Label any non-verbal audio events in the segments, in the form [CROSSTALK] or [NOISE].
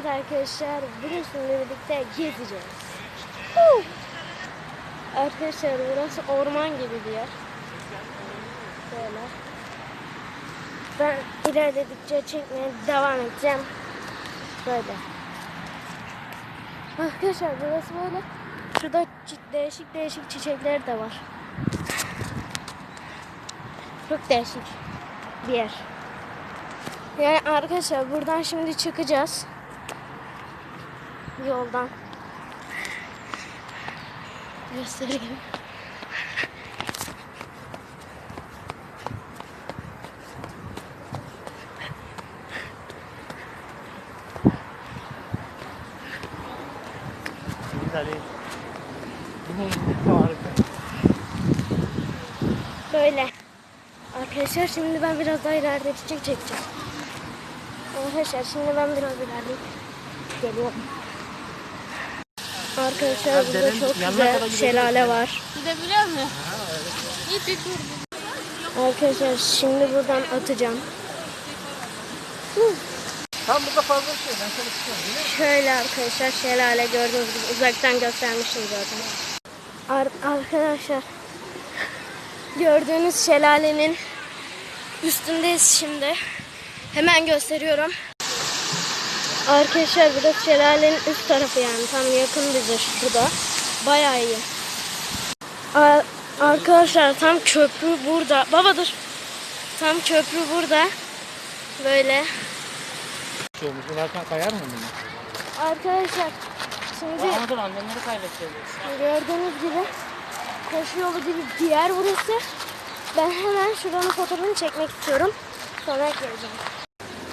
Evet arkadaşlar bugün sizinle birlikte gezeceğiz. Huu! Arkadaşlar burası orman gibi bir yer. Böyle. Ben ilerledikçe çekmeye devam edeceğim. Böyle. Arkadaşlar burası böyle. Şurada değişik değişik çiçekler de var. Çok değişik bir yer. Yani arkadaşlar buradan şimdi çıkacağız. Yoldan. Göstereyim. Böyle. Arkadaşlar şimdi ben biraz daha ileride çiçek çekeceğim. Arkadaşlar şimdi ben biraz ileride geliyorum. Arkadaşlar burada çok güzel şelale var. Gidebiliyor mu? İyi bir dur. Arkadaşlar şimdi buradan atacağım. Tam burada fazla şey. Ben sana tutuyorum. Şöyle arkadaşlar şelale gördüğünüz gibi uzaktan göstermiştim zaten. Ar- arkadaşlar gördüğünüz şelalenin üstündeyiz şimdi. Hemen gösteriyorum. Arkadaşlar burası şelalenin üst tarafı yani tam yakın bize şurada. Bayağı iyi. Ar- arkadaşlar tam köprü burada. Baba dur. Tam köprü burada. Böyle. Şey olmuş. Bunlardan kayar mı bunu? Arkadaşlar şimdi dur annemleri kaybedeceğiz. Gördüğünüz gibi koşu yolu gibi bir yer burası. Ben hemen şuranın fotoğrafını çekmek istiyorum. Sonra geleceğim.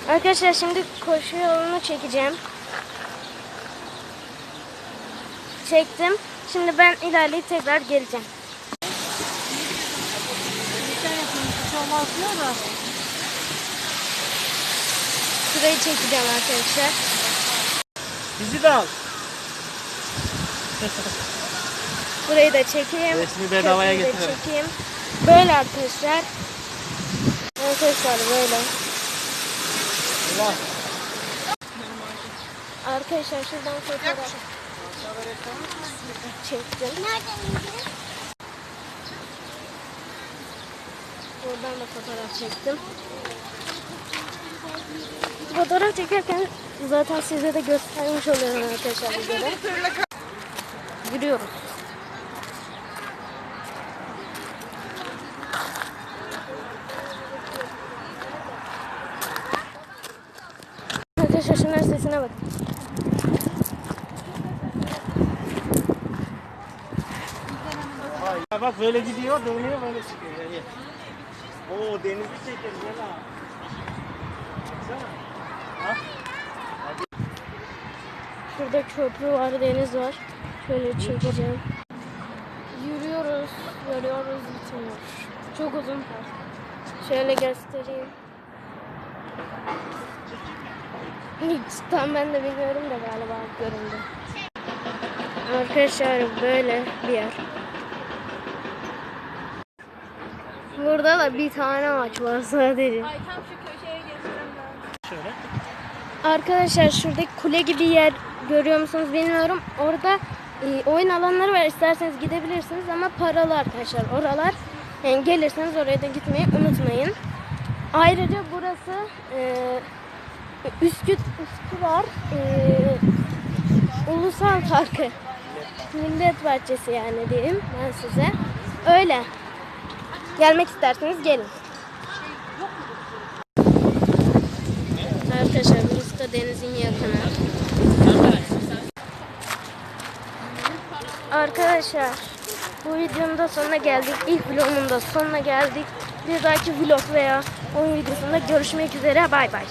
Arkadaşlar şimdi koşu yolunu çekeceğim. Çektim. Şimdi ben ilerleyip tekrar geleceğim. Şurayı çekeceğim arkadaşlar. Bizi de al. Burayı da çekeyim. Resmi bedavaya Köprüyü de getirelim. çekeyim. Böyle arkadaşlar. Arkadaşlar böyle. Ulan. Arkadaşlar şuradan fotoğraf çektim. Buradan da fotoğraf çektim. Fotoğraf çekerken zaten size de göstermiş oluyorum arkadaşlar. Yürüyoruz. Şunların sesine bakın. Ya bak böyle gidiyor dönüyor böyle çıkıyor. Yani. Oo denizi çekeriz ya lan. Şurada köprü var, deniz var. Şöyle çekeceğim. Yürüyoruz, yürüyoruz, bitmiyor. Çok uzun. Şöyle göstereyim. [LAUGHS] Hiç tam ben de bilmiyorum da galiba göründü. Arkadaşlar böyle bir yer. Burada da bir tane ağaç var sadece. Ay tam şu köşeye geçeceğim ben. Şöyle. Arkadaşlar şuradaki kule gibi yer görüyor musunuz bilmiyorum. Orada e, oyun alanları var. İsterseniz gidebilirsiniz ama paralı arkadaşlar. Oralar yani gelirseniz oraya da gitmeyi unutmayın. Ayrıca burası e, Üsküt Üsküdar e, Ulusal Parkı. Millet Bahçesi yani diyeyim ben size. Öyle. Gelmek isterseniz gelin. Arkadaşlar burası da denizin yakını. Arkadaşlar bu videonun da sonuna geldik. İlk vlogumun da sonuna geldik. Bir dahaki vlog veya oyun videosunda görüşmek üzere. Bay bay.